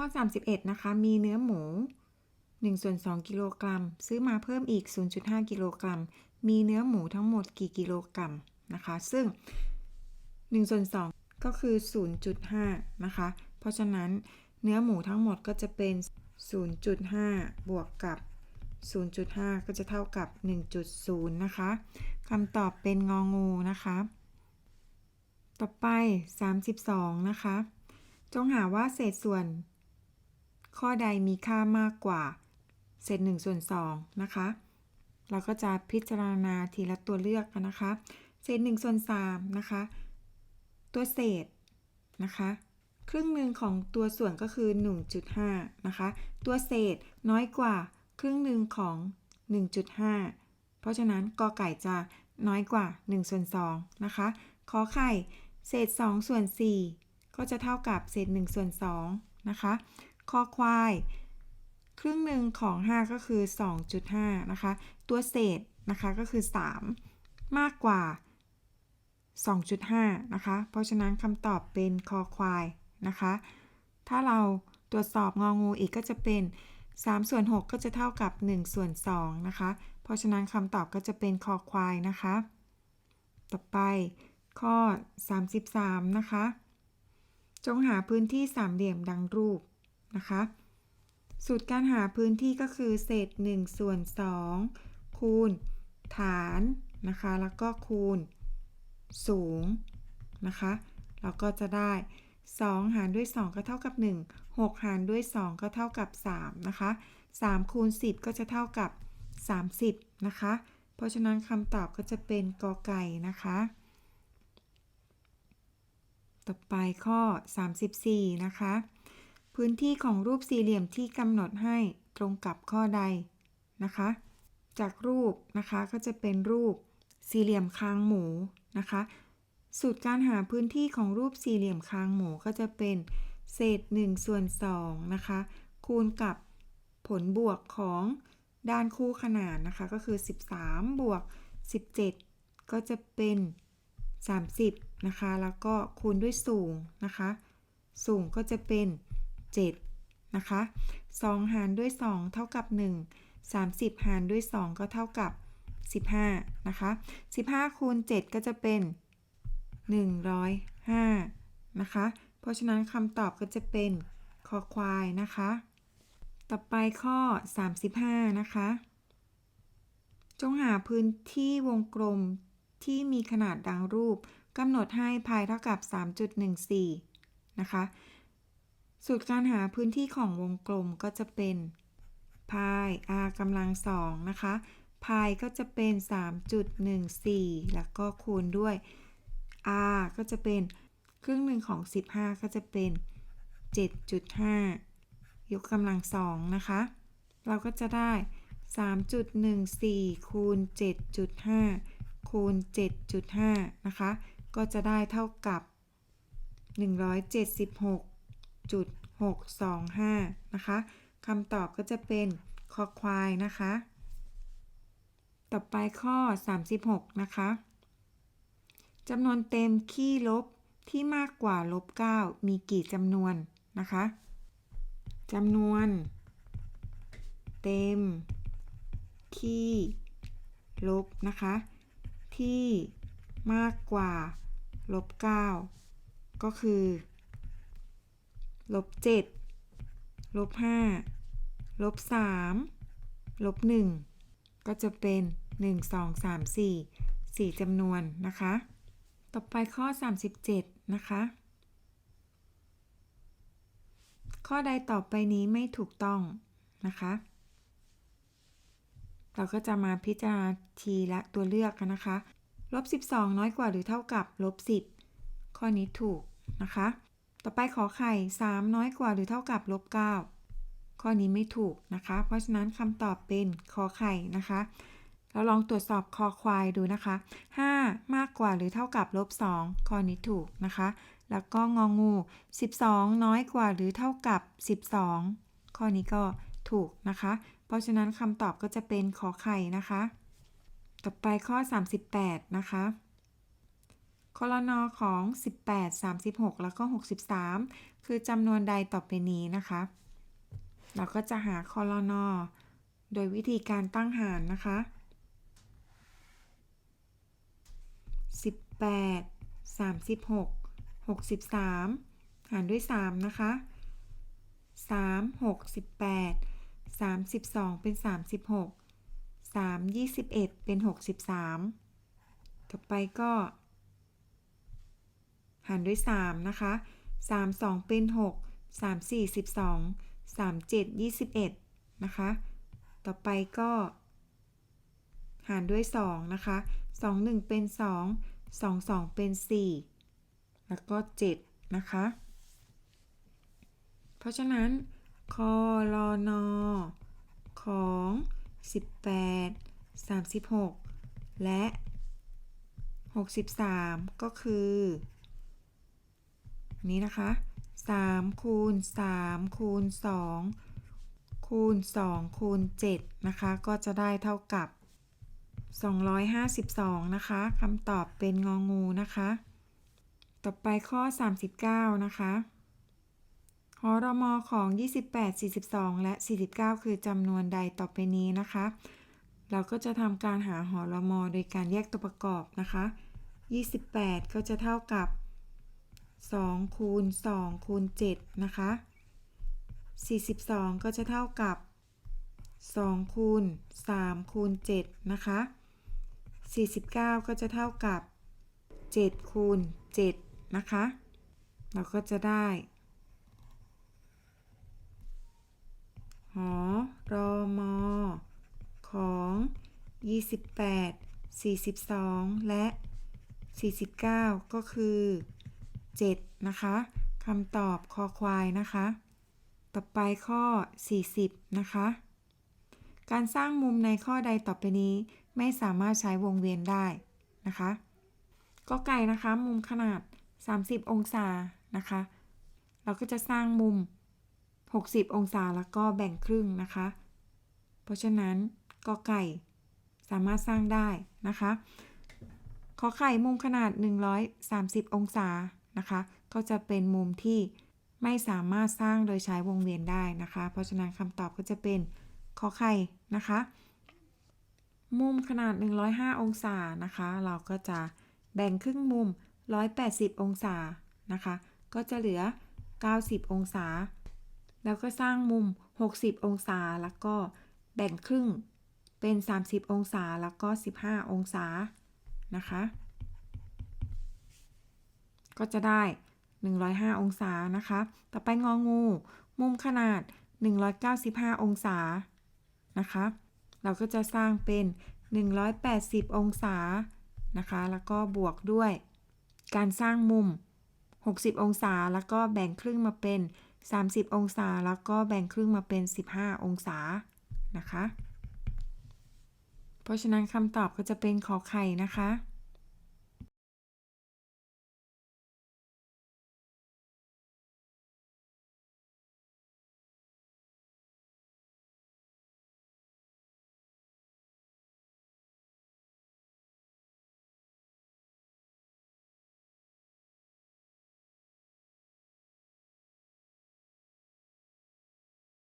ข้อ 31 นะคะ มีเนื้อหมู1ส่วน2กิโลกรัม ซื้อมาเพิ่มอีก 0.5 กิโลกรัม มีเนื้อหมูทั้งหมดกี่กิโลกรัมนะคะ ซึ่ง1ส่วน2ก็คือ 0.5 นะคะ เพราะฉะนั้นเนื้อหมูทั้งหมดก็จะเป็น 0.5 บวกกับ 0.5 ก็จะเท่ากับ 1.0 นะคะคำตอบเป็นงองูนะคะ ต่อไป 32 นะคะ จงหาว่าเศษส่วน ข้อใดมีค่ามากกว่า เศษ1ส่วน2นะคะ เราก็จะพิจารณาทีละตัวเลือกกันนะคะ เศษ1ส่วน3นะคะ ตัวเศษนะคะ ครึ่งหนึ่งของตัวส่วนก็คือ 1.5 นะคะ ตัวเศษน้อยกว่าครึ่งหนึ่งของ 1.5 เพราะฉะนั้นกอไก่จะน้อยกว่า1ส่วน2นะคะ ขอไข่ เศษ2ส่วน4ก็จะเท่ากับเศษ1ส่วน2นะคะ คอควาย ครึ่งหนึ่งของ 5 ก็คือ 2.5 นะคะ ตัวเศษนะคะก็คือ 3 มากกว่า 2.5 นะคะ เพราะฉะนั้นคำตอบเป็นคอควายนะคะ ถ้าเราตรวจสอบงองูอีกก็จะเป็น3ส่วน6ก็จะเท่ากับ1ส่วน2นะคะ เพราะฉะนั้นคำตอบก็จะเป็นคอควายนะคะ ต่อไปข้อ 33 นะคะ จงหาพื้นที่สามเหลี่ยมดังรูป นะคะ สูตรการหาพื้นที่ก็คือเศษ1ส่วน2คูณ ฐานนะคะ แล้วก็คูณ สูงนะคะ เราก็จะได้ 2 หารด้วย 2 ก็เท่ากับ 1 6 หารด้วย 2 ก็เท่ากับ 3 นะคะ 3 คูณ 10 ก็จะเท่ากับ 30 นะคะ เพราะฉะนั้นคำตอบก็จะเป็นกอไก่นะคะ ต่อไปข้อ 34 นะคะ พื้นที่ของรูปสี่เหลี่ยมที่กำหนดให้ตรงกับข้อใดนะคะ จากรูปนะคะก็จะเป็นรูปสี่เหลี่ยมคางหมูนะคะ สูตรการหาพื้นที่ของรูปสี่เหลี่ยมคางหมูก็จะเป็นเศษ1ส่วน2นะคะ คูณกับผลบวกของด้านคู่ขนานนะคะ ก็คือ 13 บวก 17 ก็จะเป็น 30 นะคะ แล้วก็คูณด้วยสูงนะคะ สูงก็จะเป็น 7 นะคะ 2 หารด้วย 2 เท่ากับ 1 30 หารด้วย 2 ก็เท่ากับ 15 นะคะ 15 คูณ 7 ก็จะเป็น 105 นะคะ เพราะฉะนั้นคำตอบก็จะเป็นคอควายนะคะ ต่อไปข้อ 35 นะคะ จงหาพื้นที่วงกลมที่มีขนาดดังรูปกำหนดให้พายเท่ากับ 3.14 นะคะ สูตรการหาพื้นที่ของวงกลมก็จะเป็นพาย r กำลังสองนะคะพายก็จะเป็น 3.14 แล้วก็คูณด้วย r ก็จะเป็นครึ่งหนึ่งของ 15 ก็จะเป็น 7.5 ยกกำลังสองนะคะ เราก็จะได้ 3.14 คูณ 7.5 คูณ 7.5 นะคะ ก็จะได้เท่ากับ 6.625 นะคะคำตอบก็จะเป็นคอควายนะคะ ต่อไปข้อ 36 นะคะจำนวนเต็มขี้ลบที่มากกว่าลบ 9 มีกี่จำนวนนะคะจำนวน เต็ม ขี้ลบนะคะ ที่มากกว่าลบ 9 ก็คือ ลบ7ลบ5ลบ3ลบ1ก็จะเป็น1 2 3 4 4จำนวนนะคะ ต่อไปข้อ37นะคะ ข้อใดต่อไปนี้ไม่ถูกต้องนะคะ เราก็จะมาพิจารณาทีละตัวเลือกกันนะคะลบ 12 น้อยกว่าหรือเท่ากับลบ 10 ข้อนี้ถูกนะคะ ต่อไปขอไข่ 3 น้อยกว่าหรือเท่ากับลบ9ข้อนี้ไม่ถูกนะคะ เพราะฉะนั้นคำตอบเป็นขอไข่นะคะ เราลองตรวจสอบคอควายดูนะคะ 5 มากกว่าหรือเท่ากับลบ2ข้อนี้ถูกนะคะ แล้วก็งองู 12 น้อยกว่าหรือเท่ากับ 12 ข้อนี้ก็ถูกนะคะ เพราะฉะนั้นคำตอบก็จะเป็นขอไข่นะคะ ต่อไปข้อ 38 นะคะ คลนของ 18 36 แล้วก็ 63 คือจำนวนใดต่อไปนี้นะคะ เราก็จะหาคลนโดยวิธีการตั้งหารนะคะ 18 36 63 หารด้วย 3 นะคะ 3 6 18 32 เป็น 36 3 21 เป็น 63 ต่อไปก็ หารด้วย 3 นะคะ 3 2 เป็น 6 3 4 12 3 7 21 นะคะ ต่อไปก็ หารด้วย 2 นะคะ 2 1 เป็น 2 2 2 เป็น 4 แล้วก็ 7 นะคะ เพราะฉะนั้นคอลอนอของ 18 36 และ 63 ก็คือ นี้นะคะ3คูณ3คูณ2คูณ2คูณ7นะคะ ก็จะได้เท่ากับ 252 นะคะคำตอบเป็นงองูนะคะ ต่อไปข้อ 39 นะคะหอรมอของ 28 42 และ 49 คือจำนวนใดต่อไปนี้นะคะ เราก็จะทำการหาหอรมอโดยการแยกตัวประกอบนะคะ 28 ก็จะเท่ากับ 2คูณ2คูณ7นะคะ42 ก็จะเท่ากับ 2คูณ3คูณ7นะคะ49 ก็จะเท่ากับ 7คูณ7นะคะ เราก็จะได้หอรอมอของ 28 42 และ 49 ก็คือ 7 นะคะคำตอบคอควายนะคะ ต่อไปข้อ 40 นะคะ การสร้างมุมในข้อใดต่อไปนี้ไม่สามารถใช้วงเวียนได้นะคะก็ไก่นะคะมุมขนาด 30 องศานะคะ เราก็จะสร้างมุม 60 องศาแล้วก็แบ่งครึ่งนะคะ เพราะฉะนั้นก็ไก่สามารถสร้างได้นะคะขอไข่มุมขนาด 130 องศา นะคะ ก็จะเป็นมุมที่ไม่สามารถสร้างโดยใช้วงเวียนได้นะคะ เพราะฉะนั้นคำตอบก็จะเป็นขอไข่นะคะ มุมขนาด 105 องศานะคะ เราก็จะแบ่งครึ่งมุม 180 องศานะคะ ก็จะเหลือ 90 องศา แล้วก็สร้างมุม 60 องศา แล้วก็แบ่งครึ่งเป็น 30 องศา แล้วก็ 15 องศานะคะ ก็จะได้ 105 องศานะคะ ต่อไปงองู มุมขนาด 195 องศานะคะ เราก็จะสร้างเป็น 180 องศานะคะ แล้วก็บวกด้วย การสร้างมุม 60 องศา แล้วก็แบ่งครึ่งมาเป็น 30 องศา แล้วก็แบ่งครึ่งมาเป็น 15 องศานะคะ เพราะฉะนั้นคำตอบก็จะเป็นขอไข่นะคะ